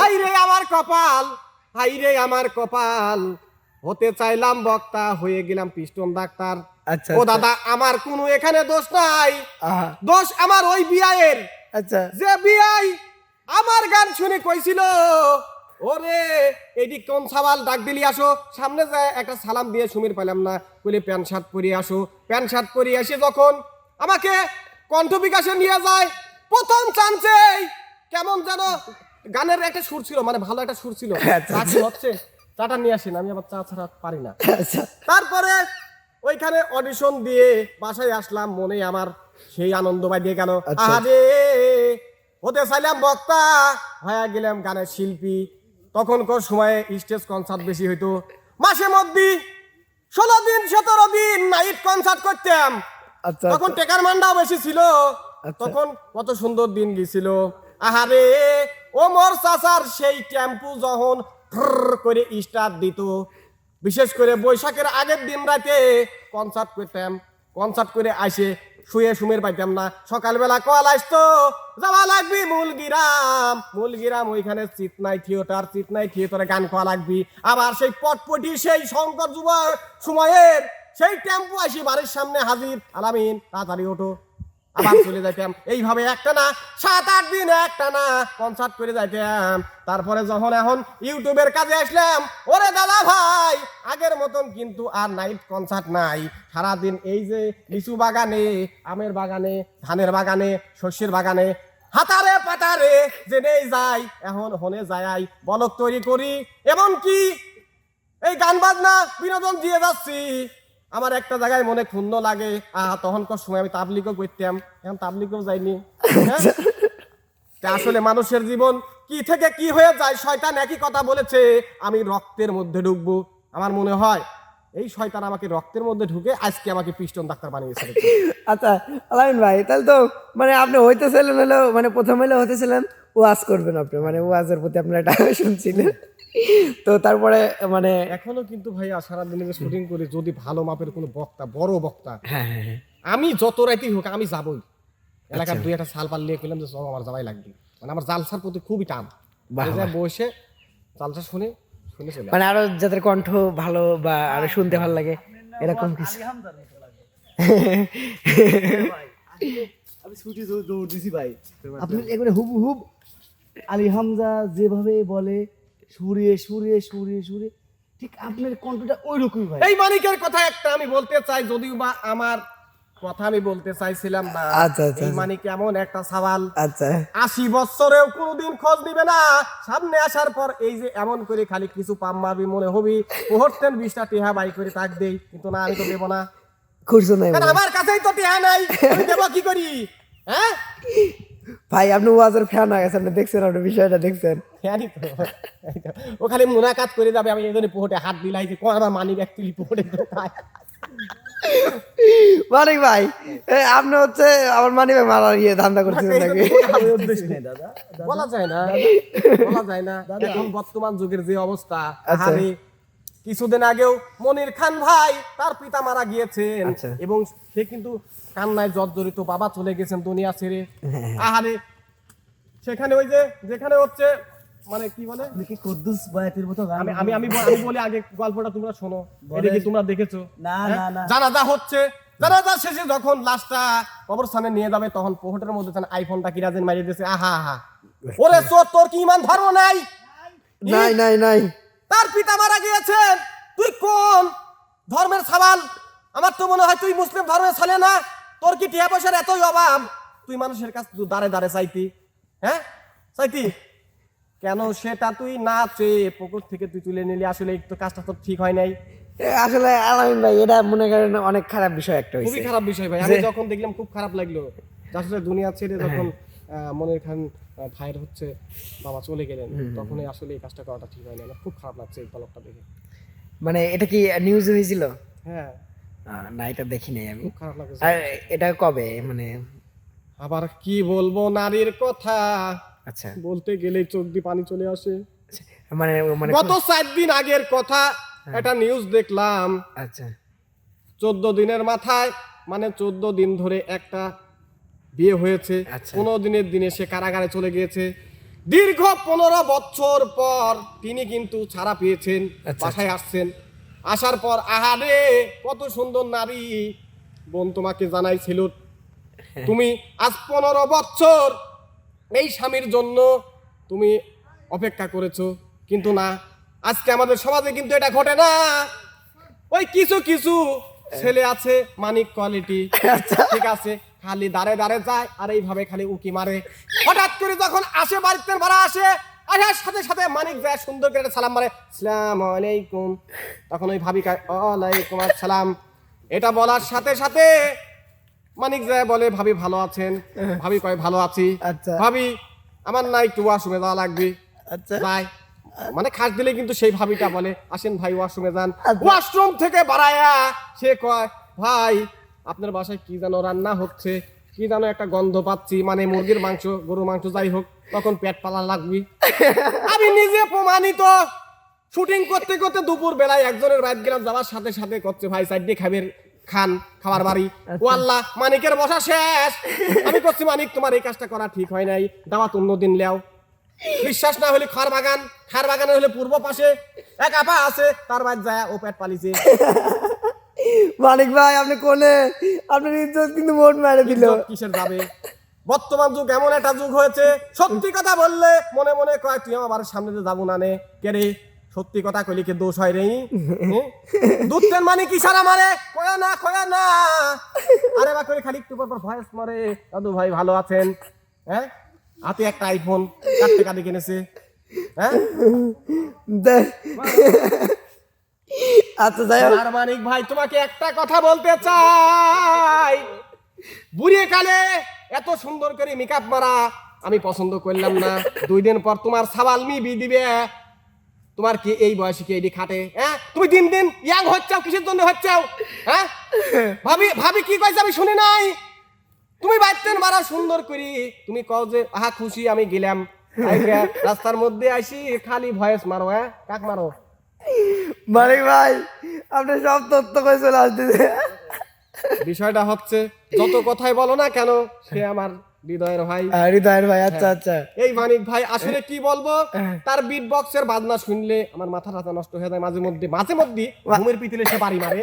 High রে আমার কপাল হাই রে আমার কপাল। হতে চাইলাম বক্তা হয়ে গেলাম পিস্টন ডাক্তার। আচ্ছা ও দাদা আমার কোনো এখানে দোষ নাই। দোষ আমার ওই আচ্ছা। যে আমার গান শুনে কইছিল ওরে এটি কোন সাবাল ডাক দিলি আসো। সামনে যায় একটা সালাম দিয়ে সুমির পেলাম না। বলে প্যান্ট শার্ট পরিয়ে আসো। প্যান্ট শার্ট পরিয়ে এসে যখন আমাকে কণ্ঠ বিকাশে নিয়ে যায় প্রথম চান্সে কেমন যেন গানের একটা সুর ছিল মানে ভালো একটা সুর ছিল। আচ্ছা, হচ্ছে চাটা নিয়ে আসেন আমি আবার চা ছাড়া পারি না। আচ্ছা। তারপরে ওইখানে অডিশন দিয়ে বাসায় আসলাম মনে আমার সেই আনন্দ ভাই দিয়ে গেল। আচ্ছা। আরে হতে চাইলাম বক্তা হয়ে গেলাম গানের শিল্পী। তখনকার সময়ে স্টেজ কনসার্ট বেশি হইতো। মাসে মধ্যে ষোলো দিন সতেরো দিন নাইট কনসার্ট করতাম। আচ্ছা তখন টেকার মান্ডাও বেশি ছিল। আচ্ছা। তখন কত সুন্দর দিন গেছিল আহারে ও মোর চাচার সেই টেম্পু যখন করে স্টার্ট দিত, বিশেষ করে বৈশাখের আগের দিন রাতে কনসার্ট করতাম কনসার্ট করে আসে, শুয়ে সুমের পাইতাম না। সকালবেলা কল আসতো, যাওয়া লাগবি মূলগিরাম মূলগিরাম ওইখানে চিতনাই থিয়েটার, চিতনাই থিয়েটারে গান করা লাগবি। আবার সেই পটপটি, সেই শঙ্কর যুব সময়ের সেই টেম্পু আসি বাড়ির সামনে হাজির। আলামিন, তাড়াতাড়ি ওঠো। আবার চলে যাইতাম। এইভাবে একটা না, সাত আট দিন একটা না কনসার্ট করে যাইতাম। তারপরে যখন এখন ইউটিউবের কাজে আসলাম, ওরে দাদা ভাই, আগের মতন কিন্তু আর নাইট কনসার্ট নাই। সারাদিন এই যে লিচু বাগানে, আমের বাগানে, ধানের বাগানে শস্যের বাগানে, হাতারে পাতারে জেনেই যাই, এখন হনে যাই বলক তৈরি করি। এমন কি এই গান বাজনা বিনোদন দিয়ে যাচ্ছি। আমার একটা জায়গায় মনে ক্ষুণ্ণ লাগে, আহ, তখনকার সময় আমি তাবলিগও করতাম, এখন তাবলিগও যাইনি। হ্যাঁ? আসলে মানুষের জীবন কি থেকে কি হয়ে যায়, শয়তান একই কথা বলেছে, আমি রক্তের মধ্যে ঢুকবো। আমার মনে হয়, এই শয়তান আমাকে রক্তের মধ্যে ঢুকে আজকে আমাকে পিস্টন ডাক্তার বানিয়েছে আচ্ছা আলামিন ভাই, তাহলে তো মানে আপনি হইতেছিলেন হলো মানে প্রথম হলে হতেছিলেন ওয়াজ করবেন আপনি মানে ওয়াজের প্রতি আপনার একটা শুনছিলেন তো তারপরে মানে এখনও কিন্তু ভাইয়া সারাদিন শুটিং করি যদি ভালো মাপের কোনো বক্তা বড় বক্তা হ্যাঁ হ্যাঁ হ্যাঁ। আমি যত রাইতেই হোক আমি যাবই। এলাকার দুই একটা সাল পাল্লিয়ে পেলাম যে সব আমার যাবাই লাগবে। মানে আমার জালসার প্রতি খুবই টান। বসে জালসা শুনে শুনে চলে মানে আরও যাদের কণ্ঠ ভালো বা আরও শুনতে ভালো লাগে এরকম কিছু। আমি ছুটি দৌড় দিছি ভাই। আপনি এবারে হুব হুব আলী হামজা যেভাবে বলে সুরে সুরে সুরে সুরে ঠিক আপনার কণ্ঠটা ওই রকমই ভাই। এই মানিকের কথা একটা আমি বলতে চাই যদিও বা আমার কথা আমি বলতে চাইছিলাম না আচ্ছা, আচ্ছা, আচ্ছা। একটা সওয়াল। আচ্ছা। আশি বছরেও কোনোদিন খোঁজ নিবে না সামনে আসার পর এই যে এমন করে খালি কিছু পাম মারবি মনে হবি মুহূর্তের বিশটা টিহা বাই করে তাক দেই কিন্তু না আমি তো দেবো না। খুঁজছো নাই আমার কাছেই তো টিহা নাই আমি দেবো কি করি? হ্যাঁ? ভাই আপনি ওয়াজের ফ্যান হয়ে গেছেন দেখছেন আপনি বিষয়টা দেখছেন। জানি তো। ও খালি মুনাকাত করে যাবে আমি এই জন্য পোহটে হাত দিলাই যে কোন আমার মানি ব্যাগ তুলি পোহটে মানিক ভাই আপনি হচ্ছে আমার মানি ভাই মারার ইয়ে ধান্দা করতেছেন নাকি? উদ্দেশ্য বলা যায় না বলা যায় না। এখন বর্তমান যুগের যে অবস্থা আচ্ছা। কিছুদিন আগেও মনির খান ভাই তার পিতা মারা গিয়েছেন। আচ্ছা। এবং সে কিন্তু কান্নায় জর্জরিত বাবা চলে গেছেন দুনিয়া ছেড়ে। হ্যাঁ। আহারে সেখানে ওই যে যেখানে হচ্ছে মানে কি বলে? কুদ্দুস বয়াতির মতো গান আমি আমি আমি বলি আগে গল্পটা তোমরা শোনো। এটা কি তোমরা দেখেছ? না না না। জানাজা হচ্ছে জানাজা শেষে যখন লাশটা কবরস্থানে নিয়ে যাবে তখন পোহটের মধ্যে যেন আইফোনটা কিরাজেন মারিয়ে দিয়েছে। আহা আহা। ওরে তোর কি ইমান ধর্ম নাই? নাই নাই নাই। তার পিতা মারা গিয়েছেন। তুই কোন ধর্মের সওয়াল? আমার তো মনে হয় তুই মুসলিম ধর্মের ছেলে না। তোর কি টিয়া পয়সার এতই অভাব? তুই মানুষের কাছে তুই দাঁড়ে দাঁড়ে চাইতি। হ্যাঁ? চাইতি? কেন সেটা তুই না চেয়ে পুকুর থেকে তুই তুলে নিলি? আসলে তো কাজটা তো ঠিক হয় নাই। আসলে আলামিন ভাই এটা মনে করেন অনেক খারাপ বিষয় একটা খুবই খারাপ বিষয় ভাই। আমি যখন দেখলাম খুব খারাপ লাগল। আসলে দুনিয়া ছেড়ে যখন আহ, মনির খান ভাইয়ের হচ্ছে বাবা চলে গেলেন। তখনই আসলে এই কাজটা করাটা ঠিক হয় না আমার খুব খারাপ লাগছে এই পলকটা দেখে। মানে এটা কি নিউজ হয়েছিল? হ্যাঁ। না এটা দেখি নাই আমি। খুব খারাপ লাগছে। আর এটা কবে? মানে আবার কি বলব নারীর কথা। আচ্ছা। বলতে গেলেই চোখ দিয়ে পানি চলে আসে। আচ্ছা, মানে মানে গত চার দিন আগের কথা একটা নিউজ দেখলাম। আচ্ছা। চোদ্দ দিনের মাথায় মানে চোদ্দ দিন ধরে একটা বিয়ে হয়েছে। আচ্ছা। পনেরো দিনের দিনে সে কারাগারে চলে গিয়েছে। দীর্ঘ পনেরো বছর পর তিনি কিন্তু ছাড়া পেয়েছেন আচ্ছা, বাসায় আসছেন। আসার পর আহারে কত সুন্দর নারী। বোন তোমাকে জানাই জানাইছিল তুমি আজ পনেরো বছর এই স্বামীর জন্য তুমি অপেক্ষা করেছ। কিন্তু না আজকে আমাদের সমাজে কিন্তু এটা ঘটে না। ওই কিছু কিছু ছেলে আছে মানিক কোয়ালিটি। ঠিক আছে। খালি দাঁড়ে দাঁড়ে যায় আর এইভাবে খালি উকি মারে। হঠাৎ করে যখন আসে বাড়িতে ভাড়া আসে আসার সাথে সাথে মানিক যায় সুন্দর করে সালাম মারে সালাম আলাইকুম। তখন ওই ভাবি কয় ওয়ালাইকুম আসসালাম। এটা বলার সাথে সাথে মানিক যায় বলে ভাবি ভালো আছেন? ভাবি কয় ভালো আছি। আচ্ছা। ভাবি আমার না একটু ওয়াশরুমে যাওয়া লাগবে। আচ্ছা। যাই মানে খাস দিলে কিন্তু সেই ভাবিটা বলে আসেন ভাই ওয়াশরুমে যান। আচ্ছা। ওয়াশরুম থেকে বাড়ায়া সে কয় ভাই আপনার বাসায় কি যেন রান্না হচ্ছে কি যেন একটা গন্ধ পাচ্ছি মানে মুরগির মাংস গরুর মাংস যাই হোক তখন পেট পালা লাগবে। আমি নিজে প্রমাণিত। শুটিং করতে করতে দুপুর বেলায় একজনের বাইক গেলাম যাওয়ার সাথে সাথে করছে ভাই সাইডে খাবের খান খাবার বাড়ি। ও আল্লাহ মানিকের বসা শেষ। আমি করছি মানিক তোমার এই কাজটা করা ঠিক হয় নাই দাওয়াত অন্যদিন লেও। বিশ্বাস না হলে খার বাগান খার বাগানে হলে পূর্ব পাশে এক আপা আছে তার বাদ যায় ও পেট পালিছে মানিক ভাই আপনি কোনে? আপনার ইজ্জত কিন্তু মোট মেরে দিল। কিসের যাবে? বর্তমান যুগ এমন একটা যুগ হয়েছে সত্যি কথা বললে মনে মনে কয় তুই আমার সামনে যে যাব না নে? কে রে? সত্যি কথা কইলে কি দোষ হয় রে? দুধের মানে কি সারা মারে? কয়া না কয়া না। আরে বা করে খালি একটু পর পর ভয়েস মারে। দাদু ভাই ভালো আছেন? হ্যাঁ? হাতে একটা আইফোন টাকা দিয়ে কিনেছে? হ্যাঁ? আচ্ছা মানিক ভাই, তোমাকে একটা কথা বলতে চাই। বুড়িয়ে কালে এত সুন্দর করে মেকআপ মারা, আমি পছন্দ করলাম না। দুই দিন পর তোমার সাবাল মি বি দিবে। তোমার কি এই বয়সে কি এটি খাটে? হ্যাঁ? তুমি দিন দিন ইয়াং হচ্ছাও, কিসের জন্য হচ্ছাও? হ্যাঁ? ভাবি ভাবি কি কইছে আমি শুনি নাই। তুমি বাইতেন মারা সুন্দর করি। তুমি কও যে, আহা, খুশি আমি গেলাম। রাস্তার মধ্যে আসি খালি ভয়েস মারো হ্যাঁ? কাক মারো? মানিক ভাই আপনি সব তথ্য করে চলে আসতেছে? বিষয়টা হচ্ছে যত কথাই বলো না কেন সে আমার হৃদয়ের ভাই। হৃদয়ের ভাই আচ্ছা আচ্ছা। এই মানিক ভাই আসলে কি বলব? তার বিট বক্সের বাজনা শুনলে আমার মাথা টাথা নষ্ট হয়ে যায় মাঝে মধ্যে। মাঝে মধ্যে ঘুমের পিতলে সে বাড়ি মারে।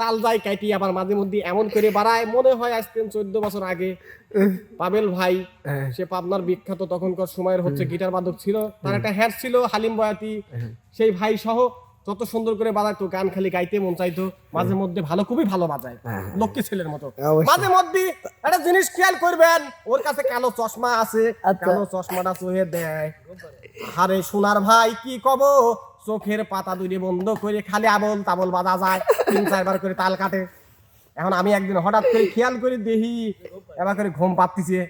তাল যায় কাটি আবার মাঝে মধ্যে এমন করে বাড়ায়। মনে হয় আজ তিন চোদ্দ বছর আগে পাবেল ভাই সে পাবনার বিখ্যাত তখনকার সময়ের হচ্ছে গিটার বাদক ছিল। তার একটা হ্যাট ছিল হালিম বয়াতি। সেই ভাই সহ যত সুন্দর করে বাজাইতো গান খালি গাইতে মন চাইতো মাঝে মধ্যে ভালো খুবই ভালো বাজায়। লক্ষ্মী ছেলের মতো। মাঝে মধ্যে একটা জিনিস খেয়াল করবেন ওর কাছে কালো চশমা আছে আচ্ছা। কালো চশমাটা চোহে দেয়। আরে সোনার ভাই কি কব? চোখের পাতা দুটি বন্ধ করে খালি আবল তাবল বাজা যায় তিন চারবার করে তাল কাটে। এখন আমি একদিন হঠাৎ করে খেয়াল করে দেখি এবার করে ঘুম পাতিছে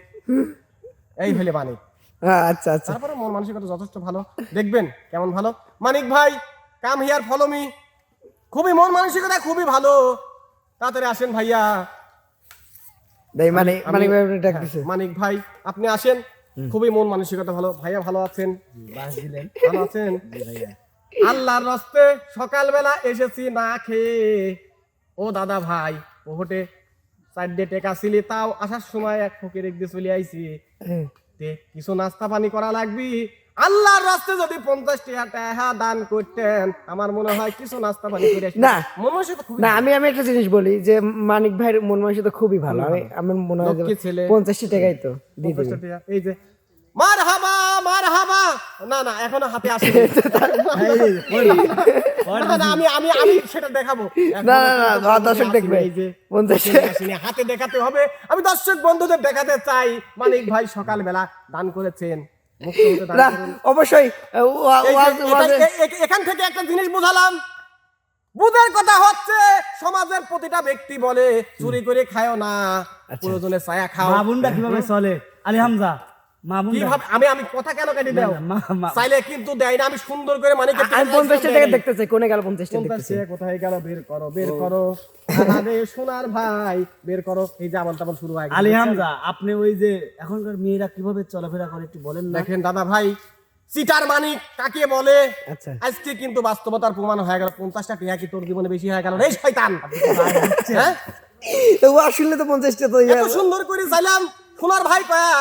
এই হলে মানিক। হ্যাঁ আচ্ছা আচ্ছা। তারপরে মন মানসিকতা যথেষ্ট ভালো। দেখবেন কেমন ভালো? মানিক ভাই কাম হিয়ার ফলো মি খুবই মন মানসিকতা খুবই ভালো। তাড়াতাড়ি আসেন ভাইয়া। দেই মানে মানিক ভাই আপনি ডাক হ্যাঁ, মানিক ভাই আপনি আসেন। খুবই মন মানসিকতা ভালো। ভাইয়া ভালো আছেন? ভালো আছেন? আল্লাহর রস্তে সকালবেলা এসেছি না খেয়ে। ও দাদা ভাই ও হোটে চারটে টেকা ছিলি তাও আসার সময় এক ফকির দিয়ে চলে আইছি। হ্যাঁ। তে কিছু নাস্তা পানি করা লাগবি? আল্লাহর রাস্তে যদি পঞ্চাশ টাকা টাকা দান করতেন আমার মনে হয় কিছু নাস্তা পানি করে না। না আমি আমি একটা জিনিস বলি যে মানিক ভাইয়ের মন তো খুবই ভালো। আমি আমার মনে হয়। পঞ্চাশটি টাকাই তো এই যে মার হাবা মার হাবা না না এখনও হাতে আসে আমি আমি আমি সেটা দেখাবো। না না না দর্শক দেখবে। এই যে হাতে দেখাতে হবে। আমি দর্শক বন্ধুদের দেখাতে চাই মানিক ভাই সকালবেলা দান করেছেন। অবশ্যই এখান থেকে একটা জিনিস বুঝালাম। বুধের কথা হচ্ছে সমাজের প্রতিটা ব্যক্তি বলে চুরি করে খায়ও না আচ্ছা। প্রয়োজনে ছায়া খাও। বাবুনটা কীভাবে চলে? আলী হামজা। আমি আমি কথা কেন কেটে দাও? না, মা- মা- চাইলে কিন্তু দেয় না আমি সুন্দর করে মানে আমি পঞ্চাশটি টাকা দেখতে চাই কোনে গেল পঞ্চাশটি দেখতে কোথায় গেল? বের করো বের করো। আরে সোনার ভাই বের করো। এই যে আমল শুরু হয় আলী হামজা আপনি ওই যে এখনকার মেয়েরা কীভাবে চলাফেরা করে একটু বলেন না। দেখেন দাদা ভাই সিটার মানিক কাকে বলে? আচ্ছা। আজকে কিন্তু বাস্তবতার প্রমাণ হয়ে গেল। পঞ্চাশটা টিয়া কি তোর জীবনে বেশি হয়ে গেল? রে শয়তান! হ্যাঁ? তো শুনলে তো পঞ্চাশটা তো সুন্দর করে চাইলাম সোনার ভাই কয়া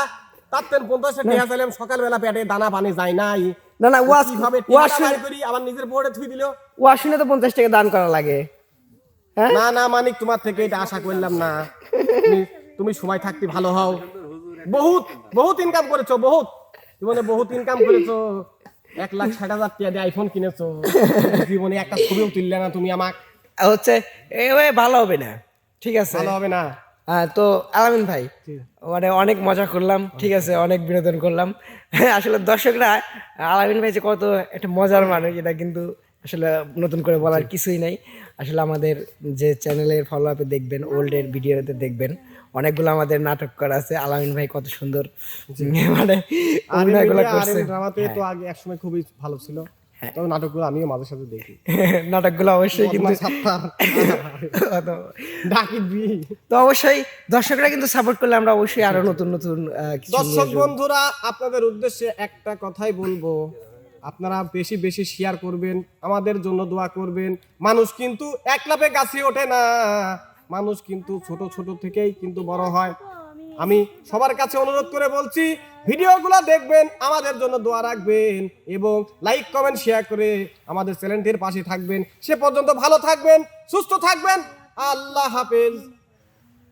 তার তেন পঞ্চাশটা টিয়া চাইলাম সকালবেলা পেটে দানা পানি যায় নাই। না না টিয়াটা শুনে বাড়ি করি? আবার নিজের বোর্ডে থুই দিল। ওয়াজ শুনে তো পঞ্চাশ টাকা দান করা লাগে। হ্যাঁ? না না মানিক তোমার থেকে এটা আশা করলাম না। তুমি সময় থাকতে ভালো হও। বহুত বহুত ইনকাম করেছ বহুত। জীবনে বহুত ইনকাম করেছ। এক লাখ ষাট হাজার টাকা দিয়ে আইফোন কিনেছো। জীবনে একটা ছবিও তুললে না তুমি আমাক। হচ্ছে এ ভালো হবে না। ঠিক আছে। ভালো হবে না। তো আলামিন ভাই মানে অনেক মজা করলাম ঠিক আছে অনেক বিনোদন করলাম। আসলে দর্শকরা আলামিন ভাই যে কত একটা মজার মানুষ এটা কিন্তু আসলে নতুন করে বলার কিছুই নাই। আসলে আমাদের যে চ্যানেলের ফলো আপে দেখবেন ওল্ডের ভিডিওতে দেখবেন অনেকগুলো আমাদের নাটক করা আছে। আলামিন ভাই কত সুন্দর মানে অভিনয়গুলো করছে। ড্রামাতে তো আগে একসময় খুবই ভালো ছিল। তবে নাটকগুলো আমিও মাঝে সাথে দেখি। নাটকগুলো অবশ্যই কিন্তু তো অবশ্যই দর্শকরা কিন্তু সাপোর্ট করলে আমরা অবশ্যই আরও নতুন নতুন দর্শক বন্ধুরা আপনাদের উদ্দেশ্যে একটা কথাই বলব। আপনারা বেশি বেশি শেয়ার করবেন আমাদের জন্য দোয়া করবেন। মানুষ কিন্তু এক লাফে গাছে ওঠে না। মানুষ কিন্তু ছোট ছোট থেকেই কিন্তু বড় হয়। আমি সবার কাছে অনুরোধ করে বলছি, ভিডিওগুলো দেখবেন, আমাদের জন্য দোয়া রাখবেন এবং লাইক, কমেন্ট, শেয়ার করে আমাদের চ্যানেলটির পাশে থাকবেন। সে পর্যন্ত ভালো থাকবেন, সুস্থ থাকবেন। আল্লাহ হাফেজ।